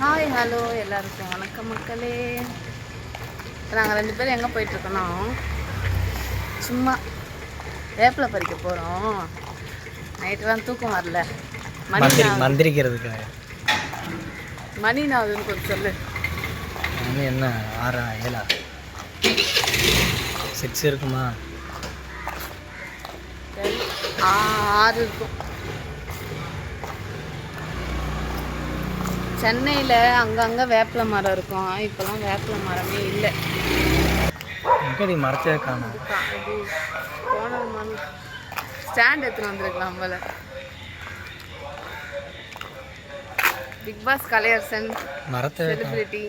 Hi hello எல்லாருக்கும் வணக்கம் மக்களே. நாங்கள் ரெண்டு பேரும் எங்கே போயிட்டுருக்கோன்னா சும்மா வேப்பிலை பறிக்க போகிறோம் நைட்டுலாம் தூக்கம் வரல. மணி மந்திரி நான் மந்திரிக்கிறதுக்காக மணி நாவுதுன்னு கொஞ்சம் சொல்லு. மணி என்ன? ஆறா ஏழா? சிக்ஸ் இருக்குமா. ஆறு இருக்கும். சென்னையில் அங்கங்கே வேப்பிலை மரம் இருக்கும். இப்போலாம் வேப்பிலை மரமே இல்லை. மரத்தே காணும். போன ஸ்டாண்ட் எடுத்துன்னு வந்திருக்கலாம் போல. பிக் பாஸ் கலையரசன் மரத்தை செலிபிரிட்டி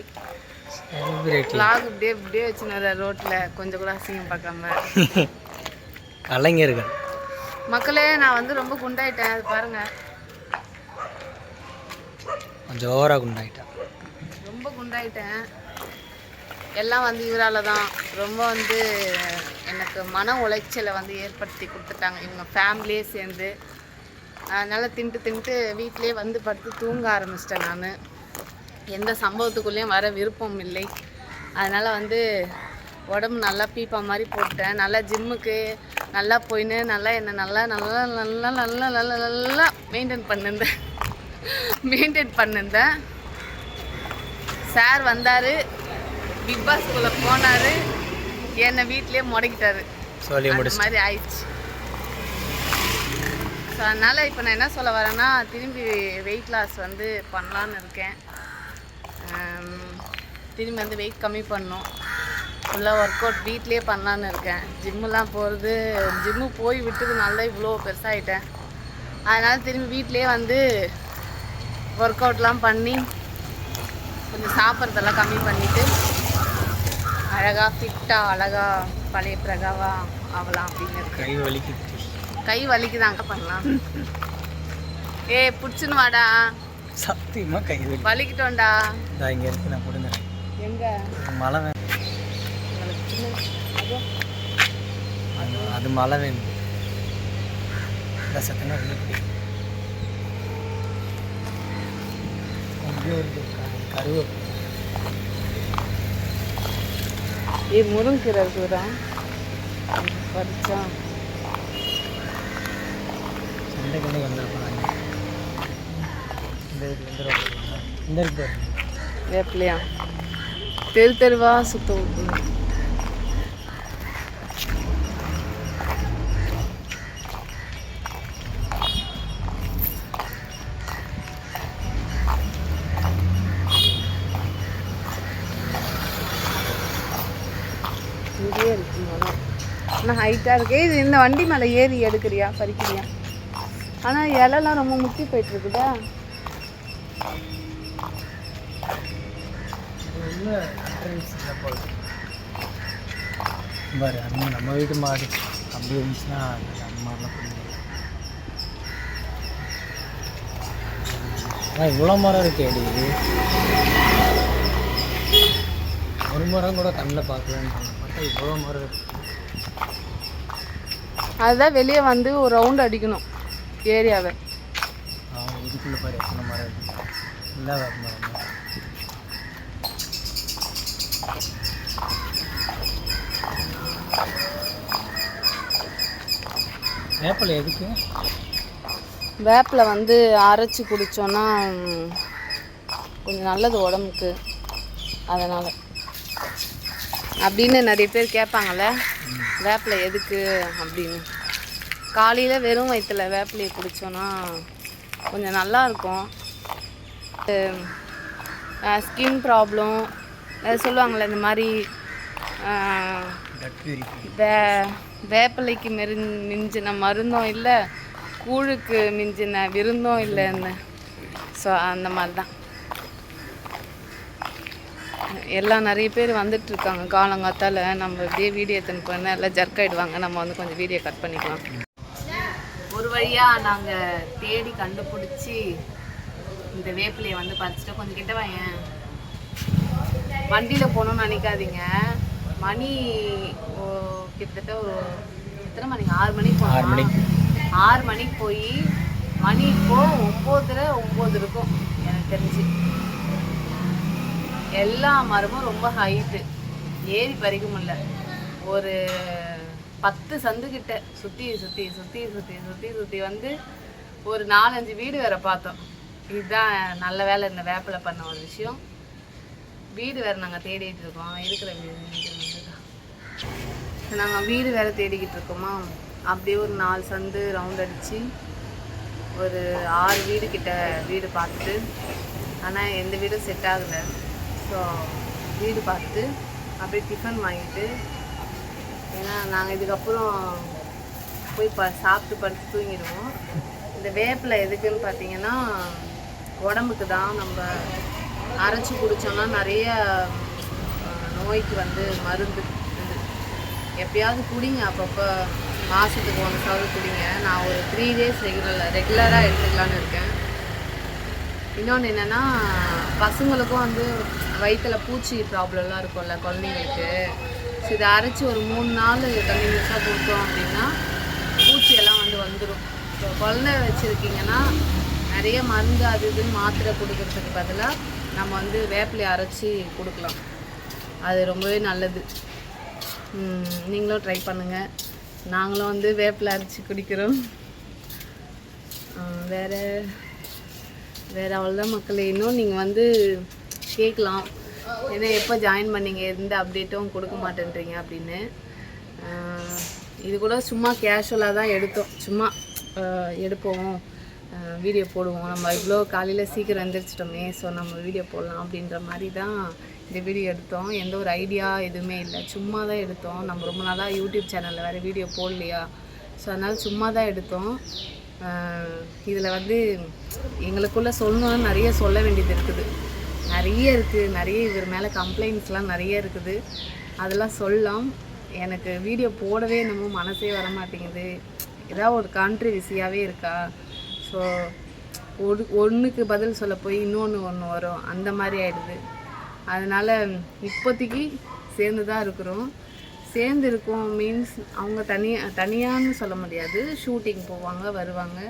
vlog இப்படியே இப்படியே வச்சுன்னு ரோட்டில் கொஞ்சம் கூட அசிங்கம் பார்க்காம. கலைஞர்கள். மக்களே நான் வந்து ரொம்ப குண்டாயிட்டேன். அது பாருங்க. கொஞ்சம் ஓவராக குண்டாயிட்டா ரொம்ப குண்டாயிட்டேன். எல்லாம் வந்து இவரால் தான். ரொம்ப வந்து எனக்கு மன உளைச்சலை வந்து ஏற்படுத்தி கொடுத்துட்டாங்க. இவங்க ஃபேமிலியே சேர்ந்து. அதனால் தின்ட்டு தின்ட்டு வீட்டிலே வந்து படுத்து தூங்க ஆரம்பிச்சிட்டேன் நான். எந்த சம்பவத்துக்குள்ளேயும் வர விருப்பம் இல்லை. அதனால் வந்து உடம்பு நல்லா பீப்பா மாதிரி போட்டேன் நல்லா ஜிம்முக்கு நல்லா போயின்னு நல்லா என்னை நல்லா நல்லா நல்லா நல்லா நல்லா நல்லா மெயின்டைன் பண்ணிருந்தேன். மெயின்டைன் பண்ணிருந்தேன் சார் வந்தார். பிக் பாஸ்குள்ளே போனார். என்னை வீட்லேயே முடக்கிட்டாரு. அந்த மாதிரி ஆயிடுச்சு. ஸோ அதனால் இப்போ நான் என்ன சொல்ல வரேன்னா திரும்பி வெயிட் லாஸ் வந்து பண்ணலான்னு இருக்கேன். ஆம், திரும்பி வந்து வெயிட் கம்மி பண்ணணும் ஃபுல்லாக ஒர்க் அவுட் வீட்லேயே பண்ணலான்னு இருக்கேன். ஜிம்முலாம் போகிறது ஜிம்மு போய் விட்டது நல்லா இவ்வளோ பெருசாகிட்டேன் அதனால் திரும்பி வீட்லேயே வந்து ஒர்க் அவுட்லாம் பண்ணி கொஞ்சம் சாப்பிட்றதெல்லாம் கம்மி பண்ணிவிட்டு அழகாக ஃபிட்டாக அழகாக பழைய பிரகாவா ஆகலாம் அப்படின்னு கை வலிக்குது கை வலிக்குதாங்க பண்ணலாம். ஏய் பிடிச்சுன்னு வாடா. சத்தியமாக கை வலி. வலிக்கிட்டோம்டா. இதா இங்கே இருக்கு நான் கொடுங்குறேன். எங்க? மழை வேணும். அதோ. மழை வேணும். சத்தமாக இருக்கு கருவு ஏய் முருங்கீரை இருக்குதா பறிச்சா. சண்டை கண்ணி வந்து போகிறாங்க இந்த இருக்கு இந்த இருக்கு. வேப்பிலையா? தெரு தெருவா சுத்த விட்டு இங்கேயே இருக்கு மரம் ஆனால் ஹைட்டாக இருக்கு. இது இந்த வண்டி மேலே ஏறி எடுக்கிறியா? பறிக்கிறியா? ஆனால் இலைலாம் ரொம்ப முட்டி போயிட்டு இருக்குதா இல்லை பாரு அம்மா நம்ம வீட்டு மாடு. அப்படி இருந்துச்சுன்னா அம்மாலாம் மாதிரிலாம் ஆனால் இவ்வளோ மரம் இருக்கேடி ஒரு மரம் கூட கண்ணில் பார்க்கலன்னு பார்த்தா இவ்வளோ மரம் இருக்கு. அதுதான் வெளியே வந்து ஒரு ரவுண்ட் அடிக்கணும் ஏரியாவை. இதுக்குள்ளே பாரு எத்தனை மரம் இருக்கு. இல்லை வேறு மரம் தான். வேப்பிலை எதுக்கு? வேப்பில் வந்து அரைச்சி குடித்தோன்னா கொஞ்சம் நல்லது உடம்புக்கு. அதனால். அப்படின்னு நிறைய பேர் கேட்பாங்கள்ல வேப்பிலை எதுக்கு அப்படின்னு. காலையில் வெறும் வயிற்றுல வேப்பிலையை குடித்தோன்னா கொஞ்சம் நல்லா இருக்கும். ஸ்கின் ப்ராப்ளம் சொல்லுவாங்கள்ல இந்த மாதிரி வே வேப்பிலைக்கு மெரு மிஞ்சின மருந்தும் இல்லை கூழுக்கு மிஞ்சின விருந்தும் இல்லைன்னு. ஸோ அந்த மாதிரி தான். எல்லாம் நிறைய பேர் வந்துட்டு இருக்காங்க காலங்காத்தால. நம்ம இப்படியே வீடியோ எடுத்துன்னு போனால் எல்லாம் ஜர்க் ஆயிடுவாங்க. நம்ம வந்து கொஞ்சம் வீடியோ கட் பண்ணிக்கலாம். ஒரு வழியாக நாங்கள் தேடி கண்டுபிடிச்சி இந்த வேப்பிலையை வந்து பறிச்சுட்டு கொஞ்சம் கிட்ட வாயேன். வண்டியில் போகணும்னு நினைக்காதீங்க. மணி ஓ, கிட்டத்தட்ட ஒரு எத்தனை மணிக்கு ஆறு மணிக்கு ஆறு போனோமா? ஆறு மணிக்கு போய் மணி இப்போ ஒம்போதரை ஒம்பது இருக்கும் எனக்கு தெரிஞ்சு. எல்லா மரமும் ரொம்ப ஹைட்டு ஏறி பறிக்க முடியல ஒரு பத்து சந்து கிட்ட சுற்றி சுற்றி சுற்றி சுற்றி சுற்றி சுற்றி வந்து ஒரு நாலஞ்சு வீடு வேற பார்த்தோம். இதுதான் நல்ல வேலை இந்த வேப்பில பண்ண ஒரு விஷயம். வீடு வேற நாங்கள் தேடிட்டு இருக்கோம். இருக்கிற வீடு நாங்கள் வீடு வேற தேடிக்கிட்டு இருக்கோமா? அப்படியே ஒரு நாலு சந்து ரவுண்ட் அடிச்சு ஒரு ஆறு வீடு கிட்ட வீடு பார்த்துட்டு ஆனால் எந்த வீடும் செட் ஆகலை. ஸோ வீடு பார்த்து அப்படியே டிஃபன் வாங்கிட்டு ஏன்னா நாங்கள் இதுக்கப்புறம் போய் ப சாப்பிட்டு படுத்து தூங்கிடுவோம். இந்த வேப்பில் எதுக்குன்னு பார்த்தீங்கன்னா உடம்புக்கு தான் நம்ம அரைச்சி குடித்தோம்னா நிறைய நோய்க்கு வந்து மருந்து எப்பயாவது குடிங்க அப்பப்போ மாதத்துக்கு ஒன்ஸாவது குடிங்க. நான் ஒரு த்ரீ டேஸ் ரெகுலர் ரெகுலராக எடுத்துக்கலான்னு இருக்கேன். இன்னொன்று என்னென்னா பசங்களுக்கும் வந்து வயிற்றுல பூச்சி ப்ராப்ளம்லாம் இருக்கும்ல குழந்தைங்களுக்கு. ஸோ இதை அரைச்சி ஒரு மூணு நாள் கண்டினியூஸாக கொடுத்தோம் அப்படின்னா பூச்சியெல்லாம் வந்து வந்துடும் ஸோ குழந்தை வச்சுருக்கீங்கன்னா நிறைய மருந்து அது இதுன்னு மாத்திரை கொடுக்கறதுக்கு பதிலாக நம்ம வந்து வேப்பிலையை அரைச்சி கொடுக்கலாம். அது ரொம்பவே நல்லது. நீங்களும் ட்ரை பண்ணுங்கள் நாங்களும் வந்து வேப்பிலை அரைச்சி குடிக்கிறோம். வேறு வேறு அவ்வளோதான் மக்களே. இன்னும் நீங்கள் வந்து கேட்கலாம். ஏன்னா எப்போ ஜாயின் பண்ணீங்க? எந்த அப்டேட்டும் கொடுக்க மாட்டேன்றீங்க அப்படின்னு. இது கூட சும்மா கேஷுவலாக தான் எடுத்தோம். சும்மா எடுப்போம். வீடியோ போடுவோம். நம்ம இவ்வளோ காலையில் சீக்கிரம் எந்திரிச்சிட்டோமே ஸோ நம்ம வீடியோ போடலாம் அப்படின்ற மாதிரி தான் இந்த வீடியோ எடுத்தோம். எந்த ஒரு ஐடியா எதுவுமே இல்லை. சும்மா தான் எடுத்தோம். நம்ம ரொம்ப நாளாக யூடியூப் சேனலில் வேறு வீடியோ போடலையா? ஸோ அதனால் சும்மா தான் எடுத்தோம். இதில் வந்து எங்களுக்குள்ளே சொல்லணும்னு நிறைய சொல்ல வேண்டியது இருக்குது. நிறைய இருக்குது நிறைய இவர் மேலே கம்ப்ளைண்ட்ஸ்லாம் நிறைய இருக்குது. அதெல்லாம் சொல்லலாம். எனக்கு வீடியோ போடவே என்னமோ மனசே வர மாட்டேங்குது. ஏதாவது ஒரு கான்ட்ரிவிசியாகவே இருக்கா? ஸோ ஒரு ஒன்றுக்கு பதில் சொல்ல போய் இன்னொன்று ஒன்று வரும். அந்த மாதிரி ஆயிடுது. அதனால் இப்போதைக்கு சேர்ந்து தான் இருக்கிறோம். சேர்ந்து இருக்கோம் மீன்ஸ் அவங்க தனியாக தனியான்னு சொல்ல முடியாது. ஷூட்டிங் போவாங்க வருவாங்க.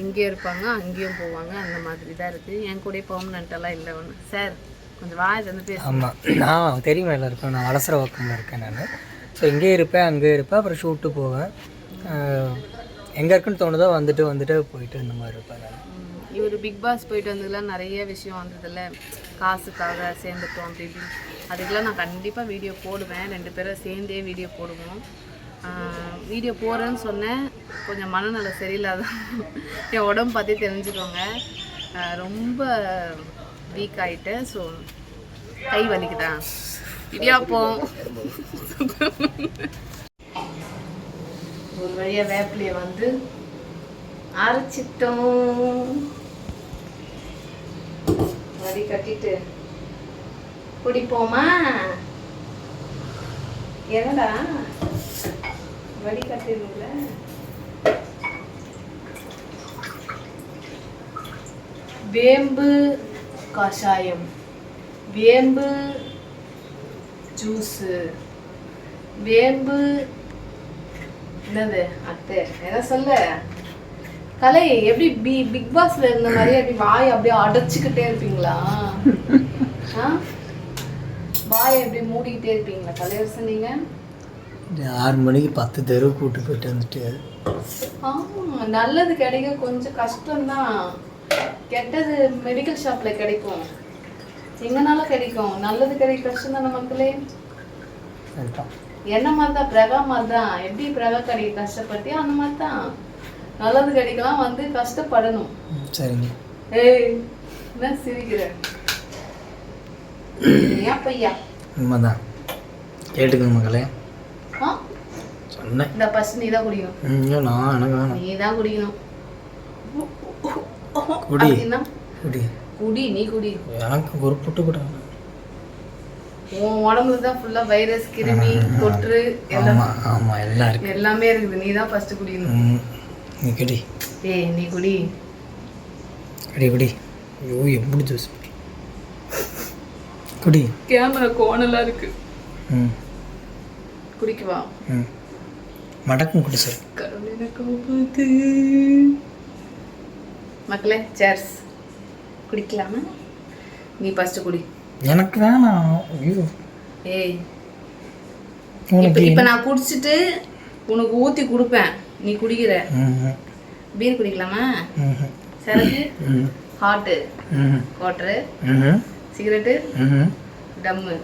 எங்கேயும் இருப்பாங்க அங்கேயும் போவாங்க. அந்த மாதிரி தான் இருக்குது என் கூட பெர்மனண்ட்டெல்லாம் இல்லை ஒன்று சார் கொஞ்சம் வாய் வந்து பேச ஆமாம் நான் தெரியுமா இருக்கேன் நான் வளசர ஒர்க்கில் இருக்கேன் நான். ஸோ இங்கேயே இருப்பேன் அங்கே இருப்பேன். அப்புறம் ஷூட்டு போவேன். எங்கே இருக்குன்னு தோணுதோ வந்துட்டு வந்துட்டு போயிட்டு இந்த மாதிரி இருப்பேன் நான். இவர் பிக் பாஸ் போயிட்டு வந்ததுலாம் நிறைய விஷயம் வந்ததில்ல காசுக்காக சேர்ந்துட்டோம் அப்படி இப்படி அதுக்கெல்லாம் நான் கண்டிப்பாக வீடியோ போடுவேன். ரெண்டு பேரும் சேர்ந்தே வீடியோ போடுவோம். வீடியோ போடுறேன்னு சொன்னேன். கொஞ்சம் மனநல சரியில்லாத என் உடம்பு பார்த்தே தெரிஞ்சுக்கோங்க. ரொம்ப வீக் ஆகிட்டேன் ஸோ கை வலிக்குதா? இடியாப்போம் ஒரு வழியாக வேப்பிலையை வந்து அரைச்சிட்டோம். வடி கட்டிட்டு. குடிப்போமா? என்னடா? வடி கட்டிருங்கள வேம்பு கஷாயம். வேம்பு ஜூஸு. வேம்பு என்னது அத்தை? என்ன சொல்ல? கலை எப்படி பி பிக் பாஸ்ல இருந்த மாதிரி அப்படி வாய் அப்படியே அடைச்சிக்கிட்டே இருப்பீங்களா? ஆ? வாயை எப்படி மூடிக்கிட்டே இருப்பீங்களா? கலையரசன் நீங்க? ஆறு மணிக்கு பத்து தெரு கூட்டு போயிட்டு வந்துட்டு. ஆமா நல்லது கிடைக்க கொஞ்சம் கஷ்டம்தான். கெட்டது மெடிக்கல் ஷாப்ல கிடைக்கும். எங்கனாலும் கிடைக்கும்? நல்லது கிடைக்க கஷ்டம் தானே மக்களே என்ன மாதிரி தான் பிரகா மாதிரி தான் எப்படி பிரகா கிடைக்க கஷ்டப்பட்டியோ அந்த மாதிரி தான் நல்லது கிடைக்கலாம் வந்து கஷ்டப்படணும். சரிங்க. ஏய் என்ன சிரிக்கிற? ஏன் பையா உண்மைதான். கேட்டுக்கோங்க மகளே ஆ? சொன்னேன். இந்த ஃபர்ஸ்ட் நீ தான் குடிக்கணும். ம், நான் எனக்கு வேணாம். நீ தான் குடிக்கணும். குடி. குடி. குடி நீ குடி. எனக்கு ஒரு புட்டு கூட. உன் உடம்புல தான் ஃபுல்லா வைரஸ் கிருமி தொற்று எல்லாம் ஆமாம் எல்லாம் இருக்கு. எல்லாமே இருக்குது. நீ தான் ஃபர்ஸ்ட் குடிக்கணும் நீ குடி. ஏய் நீ குடி. குடி குடி. ஐயோ எப்படி ஜூஸ்? குடி. கேமரா கோணலா இருக்கு. ம். குடிக்கவா ம். மடக்கும் குடி சார். மக்களே சேர்ஸ் குடிக்கலாமா? நீ ஃபர்ஸ்ட் குடி. எனக்கு வேணாம். ஐயோ. ஏய். உனக்கு இப்போ நான் குடிச்சிட்டு உனக்கு ஊற்றி கொடுப்பேன். நீ குடிக்கிற. பீர் குடிக்கலாமா. சரக்கு. ஹாட்டு ம்ஹும். சிகரெட்டு. டம்மு.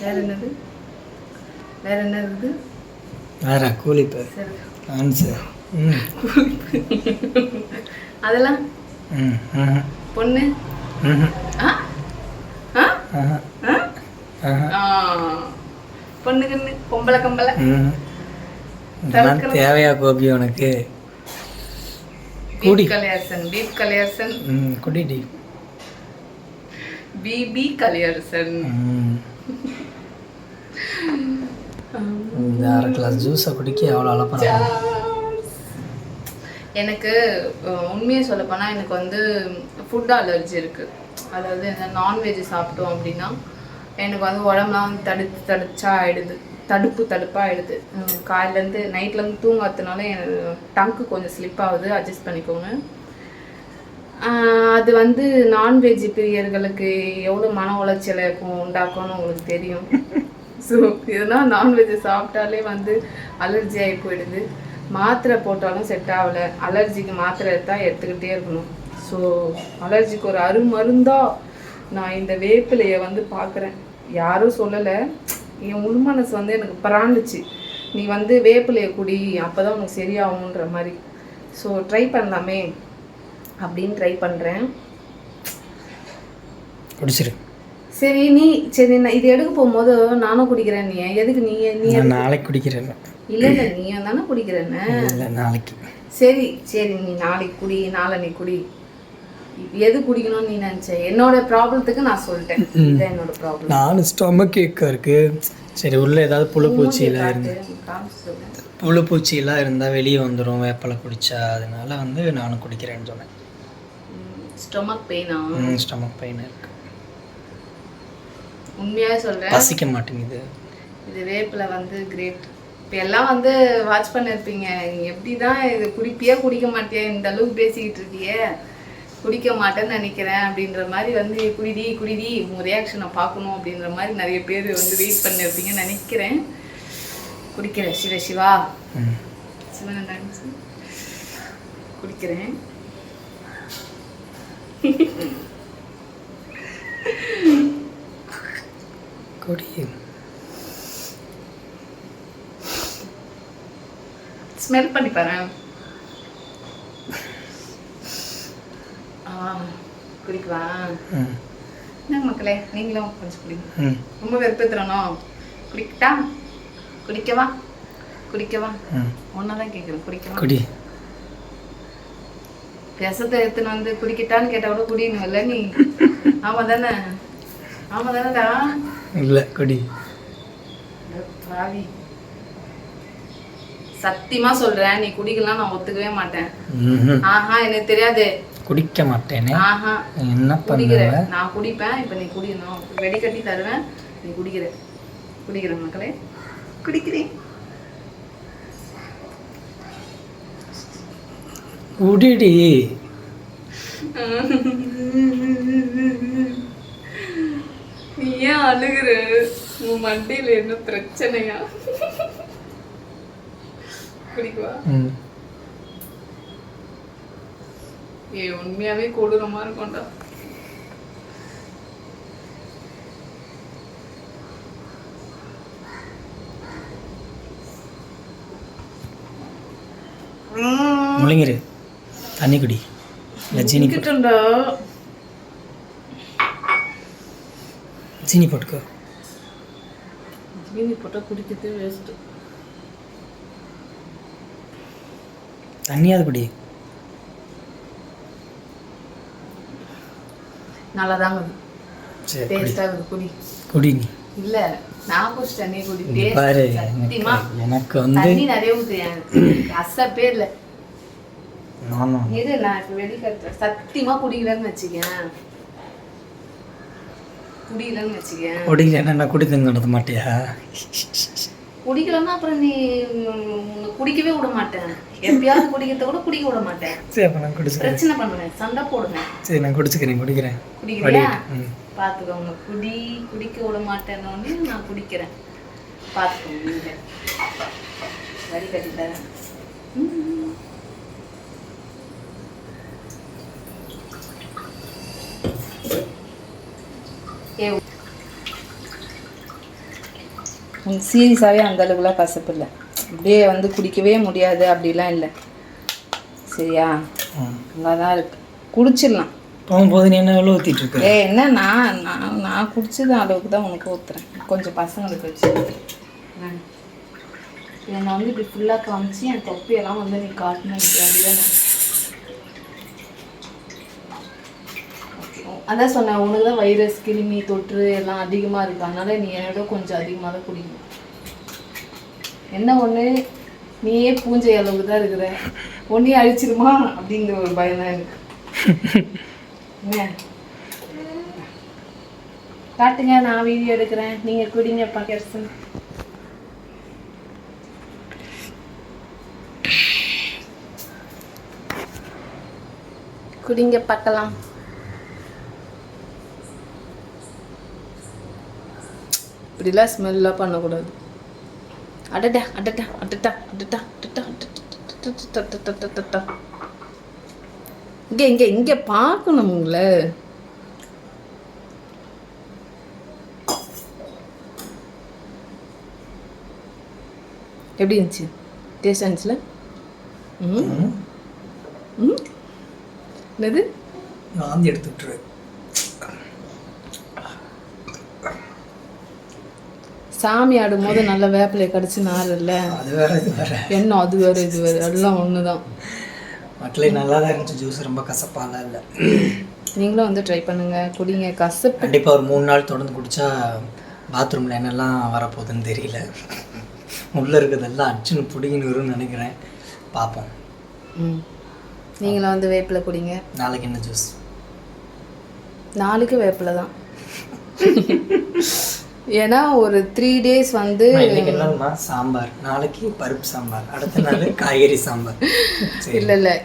வேற என்னது? வேற என்ன இருக்குது? வேற கூலிப்பு. சரி. ஆன்சர் ம். அதெல்லாம். பொண்ணு? ம்ஹும். ஆ? ஆ? ஆஹா. ஆ? ஆஹா. ஆ. பொண்ணு கண்ணு பொம்பளை கம்பளை. தேவையா கோபி உனக்கு? Beep Kalaiyarasan beep Kalaiyarasan. ம் குடிடி பிபி கலையரசன் இந்த அரை கிளாஸ் ஜூஸை குடிக்க எவ்வளோ அலப்பறாங்க எனக்கு உண்மையை சொல்லப்போனால் எனக்கு வந்து ஃபுட் அலர்ஜி இருக்குது அதாவது இந்த நான்வெஜ் சாப்பிட்டோம் அப்படின்னா எனக்கு வந்து உடம்புலாம் தடுத்து தடுச்சா ஆயிடுது. தடுப்பு தடுப்பாக ஆயிடுது. உம், காலையிலேருந்து நைட்லேருந்து தூங்காததுனால எனக்கு டங்க்கு கொஞ்சம் ஸ்லிப் ஆகுது. அட்ஜஸ்ட் பண்ணிக்கோங்க. அது வந்து நான்வெஜ் பிரியர்களுக்கு எவ்வளோ மன உளைச்சலை உண்டாக்கும்னு உங்களுக்கு தெரியும். ஸோ இதெல்லாம் நான்வெஜ் சாப்பிட்டாலே வந்து அலர்ஜி ஆகி போயிடுது. மாத்திரை போட்டாலும் செட் ஆகலை. அலர்ஜிக்கு மாத்திரை தான் எடுத்துக்கிட்டே இருக்கணும். ஸோ அலர்ஜிக்கு ஒரு அருமருந்தா நான் இந்த வேப்பிலையை வந்து பார்க்குறேன். யாரும் சொல்லலை. என் உள் மனசு வந்து எனக்கு பிராண்டுச்சு நீ வந்து வேப்பிலையை குடி அப்போ தான் உனக்கு சரியாகுன்ற மாதிரி. ஸோ ட்ரை பண்ணலாமே. அப்படின்னு ட்ரை பண்ணுறேன் குடிச்சிரு. சரி நீ சரி நான் இது எடுக்க போகும்போது நானும் குடிக்கிறேன் நீ. எதுக்கு நீ நீ நாளைக்கு குடிக்கிறேன். இல்லை இல்லை நீ தானே குடிக்கிறேன்னு. இல்லை நாளைக்கு. சரி சரி நீ நாளைக்கு குடி நாளை நீ குடி. எது குடிக்கணும்னு நீ நினச்ச? என்னோட ப்ராப்ளத்துக்கு நான் சொல்லிட்டேன். இதுதான் என்னோட ப்ராப்ளம். நானும் ஸ்டொமக் கேக்காக இருக்கு. சரி உள்ள ஏதாவது புழு பூச்சியெல்லாம் இருந்து புழு பூச்சியெல்லாம் இருந்தால் வெளியே வந்துடும் வேப்பலை குடிச்சா. அதனால வந்து நானும் குடிக்கிறேன்னு சொன்னேன். ஸ்டொமக் பெயினா ஸ்டொமக் பெயின் இருக்கு. உண்மையாக சொல்கிறேன் பசிக்க மாட்டேங்குது. இது வேப்பில வந்து கிரேட் இப்போ எல்லாம் வந்து வாட்ச் பண்ணிருப்பீங்க. எப்படி தான் இது குடிப்பியா குடிக்க மாட்டியா? இந்த அளவுக்கு பேசிக்கிட்டு இருக்கியே. குடிக்க மாட்டேன்னு நினைக்கிறேன் அப்படின்ற மாதிரி வந்து குடிடி குடிடி உங்கள் ரியாக்ஷனை பார்க்கணும் அப்படின்ற மாதிரி நிறைய பேர் வந்து வெயிட் பண்ணிருப்பீங்கன்னு நினைக்கிறேன். குடிக்கிறேன். சிவ சிவா. சிவன் குடிக்கிறேன். குடி ஸ்மெல் பண்ணி பாரு குடிக்கவா? என்ன மக்களே நீங்களும் கொஞ்சம் குடிங்க. ரொம்ப வெறுப்பேத்துறனோ குடிக்கட்டா? குடிக்கவா? குடிக்கவா? ஒன்னதான் கேட்குறேன் குடிக்கவா? குடி. விஷத்தை எடுத்துன்னு வந்து குடிக்கட்டான்னு கேட்டா கூட குடிக்கணும் இல்லை நீ? ஆமா தானே? ஆமா தானேடா. இல்லை குடி. பாவி. சத்தியமா சொல்றேன் நீ குடிக்கலாம் நான் ஒத்துக்கவே மாட்டேன். ஆஹா எனக்கு தெரியாது. குடிக்க மாட்டேனே. ஆஹா. என்ன குடிக்கிற நான் குடிப்பேன் இப்போ நீ குடிக்கணும். வெடி கட்டி தருவேன் நீ குடிக்கிற. குடிக்கிற மக்களே. குடிக்கிறேன். குடிடி நீ ஏன் அழுகுற. உன் மண்டையில என்ன பிரச்சனையா? ஏ உண்மையாவே கொடூரமா இருக்கும்டா முழுங்கிரு. தண்ணி குடி இல்லை சீனி போட்டு. குடிக்கட்டும்டா சீனி போட்டுக்கோ. ஜீனி போட்டா குடிக்கிறது வேஸ்ட் தண்ணியாவது குடி. நல்லா தாங்க சரி குடி. டேஸ்டா இருக்குது குடி. குடி நீ. இல்ல நான் குடிச்சிட்டேன் நீ குடி பாரு எனக்கு வந்து தண்ணி நிறைய ஊத்துறேன் அசப்பே இல்ல. இரு நான் இப்ப கட்டுறேன் சத்தியமா குடிக்கலன்னு வச்சுக்கேன். குடிக்கலன்னு வச்சுக்கேன். குடிக்கலன்னா நான் குடி தங்க நடத்த மாட்டியா? குடிக்கலன்னா அப்புறம் நீ குடிக்கவே விட மாட்டேன். எப்பயாவது குடிக்கிறத கூட குடிக்க விட மாட்டேன். சரி அப்போ நான் குடிச்சுக்கிறேன். பிரச்சனை பண்ணுவேன் சண்டை போடுவேன் சரி நான் குடிச்சுக்கிறேன் குடிக்கிறேன். குடிக்கிறியா? பார்த்துக்கோங்க குடி குடிக்க விட மாட்டேன்னு நான் குடிக்கிறேன். பார்த்துக்கோங்க வரி கட்டி ஏ சீரியஸாகவே அந்த அளவுக்குலாம் கசப்பு இல்லை. அப்படியே வந்து குடிக்கவே முடியாது அப்படிலாம் இல்லை. சரியா? அங்கே தான் இருக்கு. குடிச்சிடலாம். போகும்போது நீ என்ன எவ்வளோ ஊற்றிட்டு இருக்க? ஏ என்ன நான் நான் நான் குடிச்சது அளவுக்கு தான் உனக்கு ஊற்றுறேன் கொஞ்சம் பசங்களுக்கு வச்சு. என்னை வந்து இப்படி ஃபுல்லாக காமிச்சு என் தொப்பியெல்லாம் வந்து நீ காட்டணும் இப்படி அப்படிதானே அதான் சொன்னேன் உனக்கு தான் வைரஸ் கிருமி தொற்று எல்லாம் அதிகமாக இருக்கு. அதனால நீ என்னோட கொஞ்சம் அதிகமாக தான் குடிக்கணும். என்ன ஒன்று நீயே பூஞ்சை அளவுக்கு தான் இருக்கிற. ஒன்னே அழிச்சிருமா? அப்படிங்கிற ஒரு பயம் தான் எனக்கு. என்ன? காட்டுங்க நான் வீடியோ எடுக்கிறேன். நீங்க குடிங்க பக்கர்சன் குடிங்க பார்க்கலாம். இப்படிலாம் ஸ்மெல்லாம் பண்ணக்கூடாது அடடா அடடா அடடா அடடா அடடா அடடா இங்கே இங்கே இங்கே பார்க்கணும் உங்களை எப்படி இருந்துச்சு டேஸ்ட் இருந்துச்சுல ம் ம் என்னது வாந்தி எடுத்து சாமி ஆடும் போது நல்ல வேப்பிலையை கடிச்சு நாரில்ல அது வேற இது வேற. எண்ணம் அது வேறு இது வேறு எல்லாம் ஒன்று தான் மக்களே நல்லா தான் இருந்துச்சு ஜூஸ் ரொம்ப கசப்பாலாம் இல்லை. நீங்களும் வந்து ட்ரை பண்ணுங்க குடிங்க கசப்பு. கண்டிப்பாக ஒரு மூணு நாள் தொடர்ந்து குடித்தா பாத்ரூமில் என்னெல்லாம் வரப்போகுதுன்னு தெரியல. உள்ளே இருக்கிறதெல்லாம் அச்சுன்னு பிடிங்கின்னு வரும்னு நினைக்கிறேன். பார்ப்போம் ம். நீங்களும் வந்து வேப்பிலை குடிங்க. நாளைக்கு என்ன ஜூஸ் நாளைக்கு வேப்பிலை தான் ஏன்னா ஒரு த்ரீ டேஸ் வந்து இன்னைக்கு என்னன்னா சாம்பார். நாளைக்கு பருப்பு சாம்பார். அடுத்த நாள் காய்கறி சாம்பார். இல்லை இல்லை.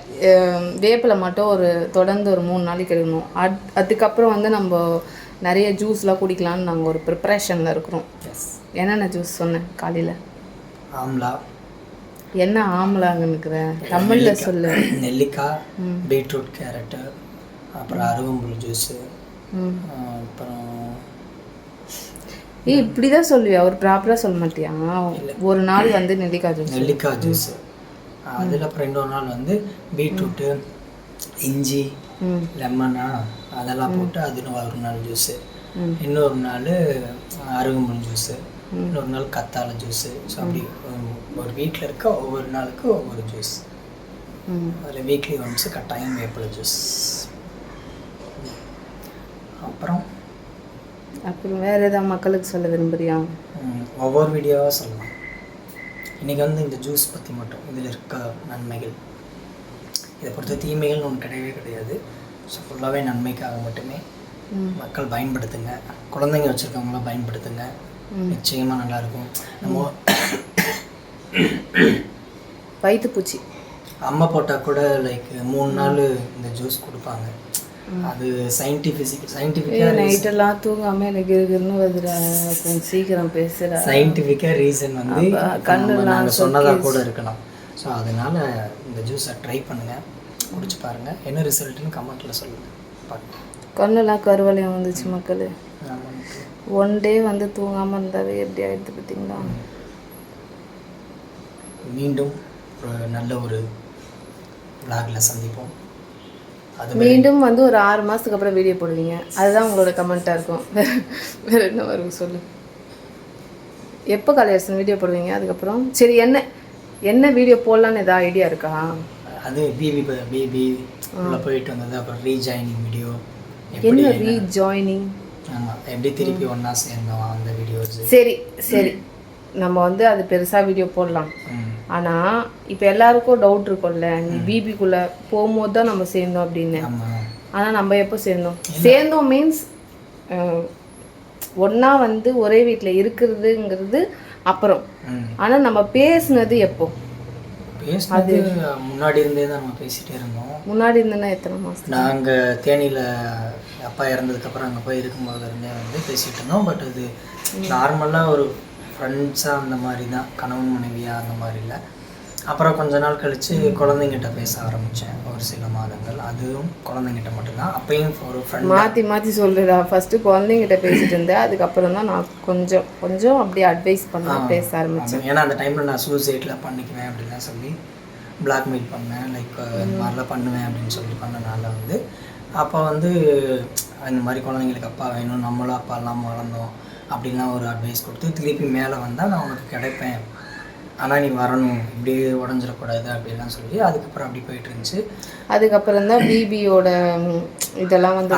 வேப்பிலை மட்டும் ஒரு தொடர்ந்து ஒரு மூணு நாளைக்கு எடுக்கணும். அத் அதுக்கப்புறம் வந்து நம்ம நிறைய ஜூஸ்லாம் குடிக்கலாம்னு நாங்கள் ஒரு ப்ரிப்பரேஷனில் இருக்கிறோம். என்னென்ன ஜூஸ் சொன்னேன் காலையில்? ஆம்லா. என்ன ஆம்பளாங்கன்னுக்குற தமிழில் சொல்லு. நெல்லிக்காய் பீட்ரூட் கேரட்டு அப்புறம் அருவம்புல் ஜூஸு ம். அப்புறம் ஏய் இப்படி தான் சொல்லுவியா? ஒரு ப்ராப்பராக சொல்ல மாட்டியா? ஒரு நாள் வந்து நெல்லிக்காய் ஜூஸ் நெல்லிக்காய் ஜூஸு அதில் அப்புறம் இன்னொரு நாள் வந்து பீட்ரூட்டு இஞ்சி லெமனா அதெல்லாம் போட்டு அது ஒரு நாள் ஜூஸு. இன்னொரு நாள் அருகம்புல் ஜூஸு இன்னொரு நாள் கத்தாழை ஜூஸு ஸோ அப்படி ஒரு- வீட்டில் இருக்க ஒவ்வொரு நாளுக்கு ஒவ்வொரு ஜூஸ் அதில் வீக்லி ஒன்ஸ் கட்டாயம் வேப்பிலை ஜூஸ் அப்புறம் அப்புறம் வேறு ஏதாவது மக்களுக்கு சொல்ல விரும்புறியா? ம், ஒவ்வொரு வீடியோவாக சொல்லலாம். இன்றைக்கி வந்து இந்த ஜூஸ் பற்றி மட்டும் இதில் இருக்க நன்மைகள். இதை பொறுத்த தீமைகள்னு ஒன்று கிடையவே கிடையாது. ஸோ ஃபுல்லாகவே நன்மைக்காக மட்டுமே மக்கள் பயன்படுத்துங்க. குழந்தைங்க வச்சுருக்கவங்களாம் பயன்படுத்துங்க. நிச்சயமாக நல்லாயிருக்கும். நம்ம வயிற்று பூச்சி அம்மா போட்டால் கூட லைக் மூணு நாள் இந்த ஜூஸ் கொடுப்பாங்க. அது சயின்டிஃபிக் சயின்டிஃபிக்காக நைட்டெல்லாம் தூங்காம எனக்கு இருக்குன்னு வருதுடா. கொஞ்சம் சீக்கிரம் பேசுடா. சயின்டிஃபிக்காக ரீசன் வந்து கண்ணெல்லாம் நாங்கள் சொன்னதாக கூட இருக்கலாம். ஸோ அதனால் இந்த ஜூஸை ட்ரை பண்ணுங்கள் குடிச்சு பாருங்கள் என்ன ரிசல்ட்டுன்னு கமெண்ட்டில் சொல்லுங்கள் பார்க்கலாம் கண்ணெல்லாம் கருவளையம் வந்துச்சு மக்கள். ஒன் டே வந்து தூங்காமல் இருந்தாவே எப்படி ஆயிடுது பார்த்தீங்களா? மீண்டும் ஒரு நல்ல ஒரு விளாகில் சந்திப்போம். மீண்டும் வந்து ஒரு ஆறு மாதத்துக்கு அப்புறம் வீடியோ போடுவீங்க. அதுதான் உங்களோட கமெண்ட்டாக இருக்கும். வேற வேற என்ன வரும்? சொல்லு. எப்போ கலையரசன் வீடியோ போடுவீங்க? அதுக்கப்புறம்? சரி என்ன என்ன வீடியோ போடலான்னு ஏதாவது ஐடியா இருக்கா? அது பிபி பிபி உள்ள போயிட்டு வந்தது அப்புறம் ரீஜாயினிங் வீடியோ என்ன ரீஜாயினிங் ஆமாம் எப்படி திருப்பி ஒன்றா சேர்ந்தோம் அந்த வீடியோஸ் சரி சரி. நம்ம வந்து அது பெருசாக வீடியோ போடலாம். ஆனால் இப்போ எல்லாருக்கும் டவுட் இருக்கும்ல. நீ பிபிக்குள்ளே போகும்போது தான் நம்ம சேர்ந்தோம் அப்படின்னு. ஆனால் நம்ம எப்போ சேர்ந்தோம்? சேர்ந்தோம் மீன்ஸ் ஒன்றா வந்து ஒரே வீட்டில் இருக்கிறதுங்கிறது அப்புறம். ஆனால் நம்ம பேசுனது எப்போ? பேசினது முன்னாடி இருந்தே தான் நம்ம பேசிகிட்டே இருந்தோம். முன்னாடி இருந்தேன்னா எத்தனை மாதம் நாங்கள் தேனியில் அப்பா இறந்ததுக்கப்புறம் அங்கே போய் இருக்கும்போது இருந்தே வந்து பேசிகிட்டு இருந்தோம். பட் அது நார்மலாக ஒரு ஃப்ரெண்ட்ஸாக அந்த மாதிரி தான் கணவன் மனைவியாக அந்த மாதிரி இல்லை அப்புறம் கொஞ்ச நாள் கழித்து குழந்தைங்கிட்ட பேச ஆரம்பித்தேன் ஒரு சில மாதங்கள். அதுவும் குழந்தைங்கிட்ட மட்டும்தான். அப்பயும் ஒரு ஃப்ரெண்ட் மாற்றி மாற்றி சொல்லுடா ஃபஸ்ட்டு குழந்தைங்கிட்ட பேசிட்டு இருந்தேன். அதுக்கப்புறம் தான் நான் கொஞ்சம் கொஞ்சம் அப்படியே அட்வைஸ் பண்ண பேச ஆரம்பிச்சேன். ஏன்னா அந்த டைமில் நான் சூசைட்லாம் பண்ணிக்குவேன் அப்படிலாம் சொல்லி பிளாக்மெயில் பண்ணேன். லைக் இந்த மாதிரிலாம் பண்ணுவேன் அப்படின்னு சொல்லி பண்ணனால வந்து அப்போ வந்து இந்த மாதிரி குழந்தைங்களுக்கு அப்பா வேணும் நம்மளும் அப்பா இல்லாமல் வளர்ந்தோம். அப்படின்லாம் ஒரு அட்வைஸ் கொடுத்து திருப்பி மேலே வந்தால் நான் உனக்கு கிடைப்பேன். ஆனால் நீ வரணும். இப்படி உடஞ்சிடக்கூடாது அப்படிலாம் சொல்லி அதுக்கப்புறம் அப்படி போயிட்டு இருந்துச்சு. அதுக்கப்புறம் தான் பிபியோட இதெல்லாம் வந்து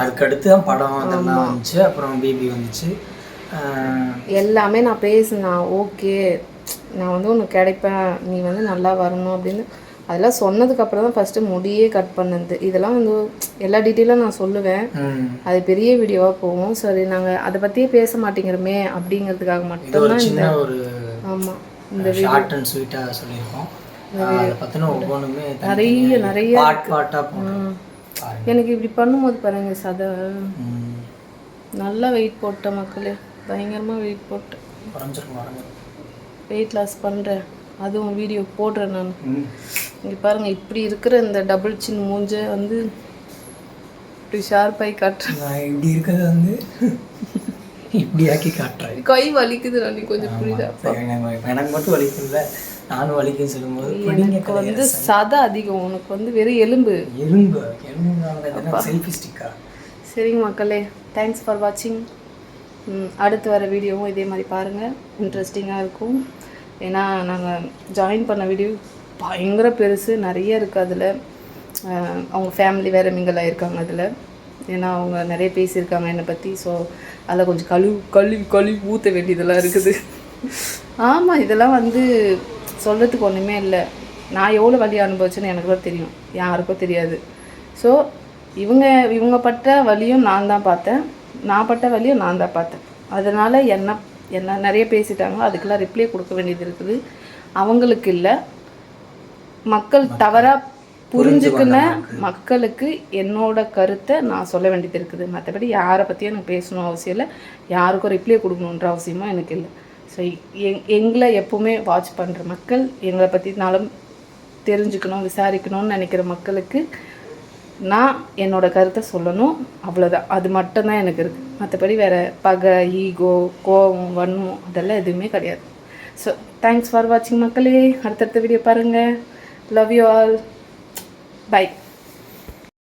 அதுக்கடுத்து தான் படம் அதெல்லாம் வந்துச்சு. அப்புறம் பேபி வந்துச்சு. எல்லாமே நான் பேசினேன். ஓகே. நான் வந்து உனக்கு கிடைப்பேன். நீ வந்து நல்லா வரணும். அப்படின்னு அதெல்லாம் சொன்னதுக்கப்புறம் தான் ஃபஸ்ட்டு முடியே கட் பண்ணது. இதெல்லாம் வந்து எல்லா டீட்டெயிலும் நான் சொல்லுவேன். அது பெரிய வீடியோவாக போகும். சரி நாங்கள் அதை பற்றியே பேச மாட்டேங்கிறோமே அப்படிங்கிறதுக்காக மட்டும்தான் ஒரு ஆமாம் ஷார்ட் அண்ட் ஸ்வீட்டாக சொல்லியிருக்கோம். நிறைய நிறைய எனக்கு இப்படி பண்ணும்போது பாருங்க சதை. நல்லா வெயிட் போட்டேன் மக்களே. பயங்கரமாக வெயிட் போட்டேன் வெயிட் லாஸ் பண்ணுறேன் அதுவும் வீடியோ போடுறேன் நான். இங்கே பாருங்க இப்படி இருக்கிற இந்த டபுள் சின் மூஞ்ச வந்து இப்படி ஷார்ப்பாகி காட்டுறேன் நான் இப்படி இருக்கிறது வந்து இப்படி ஆக்கி காட்டுறேன். கை வலிக்குது நீ கொஞ்சம் புரியுதா? எனக்கு மட்டும் வலிக்கும்ல. நானும் வலிக்குன்னு சொல்லும்போது எனக்கு வந்து சதை அதிகம். உனக்கு வந்து வெறும் எலும்பு. எலும்பு எலும்பு செல்ஃபி ஸ்டிக்கா சரிங்க மக்களே தேங்க்ஸ் ஃபார் வாட்சிங் அடுத்து வர வீடியோவும் இதே மாதிரி பாருங்கள் இன்ட்ரெஸ்டிங்காக இருக்கும். ஏன்னா நாங்கள் ஜாயின் பண்ண வீடியோ பயங்கர பெருசு நிறைய இருக்குது அதில். அவங்க ஃபேமிலி வேறு மிங்கல் ஆகிருக்காங்க அதில். ஏன்னா அவங்க நிறைய பேசியிருக்காங்க என்னை பற்றி ஸோ அதில் கொஞ்சம் கழுவு கழுவி கழுவி ஊற்ற வேண்டியதெல்லாம் இருக்குது. ஆமாம் இதெல்லாம் வந்து சொல்கிறதுக்கு ஒன்றுமே இல்லை. நான் எவ்வளோ வழி அனுபவிச்சேன்னு எனக்கு தான் தெரியும். யாருக்கும் தெரியாது. ஸோ இவங்க இவங்க பட்ட வழியும் நான் தான் பார்த்தேன். நான் பட்ட வழியும் நான் தான் பார்த்தேன். அதனால் என்ன என்ன நிறைய பேசிட்டாங்க. அதுக்கெல்லாம் ரிப்ளை கொடுக்க வேண்டியது இருக்குது. அவங்களுக்கு இல்லை. மக்கள் தவறாக புரிஞ்சுக்கின மக்களுக்கு என்னோட கருத்தை நான் சொல்ல வேண்டியது இருக்குது. மற்றபடி யாரை பற்றியும் எனக்கு பேசணும் அவசியம் இல்லை. யாருக்கும் ரிப்ளை கொடுக்கணுன்ற அவசியமும் எனக்கு இல்லை. ஸோ எங் எங்களை எப்போவுமே வாட்ச் பண்ணுற மக்கள் எங்களை பற்றினாலும் தெரிஞ்சுக்கணும் விசாரிக்கணும்னு நினைக்கிற மக்களுக்கு நான் என்னோட கருத்தை சொல்லணும். அவ்வளோதான் அது மட்டும்தான் எனக்கு இருக்குது மற்றபடி வேறு பகை ஈகோ கோபம் வன்மம் அதெல்லாம் எதுவுமே கிடையாது. ஸோ தேங்க்ஸ் ஃபார் வாட்சிங் மக்களே. அடுத்தடுத்த வீடியோ பாருங்கள் Love you all. Bye.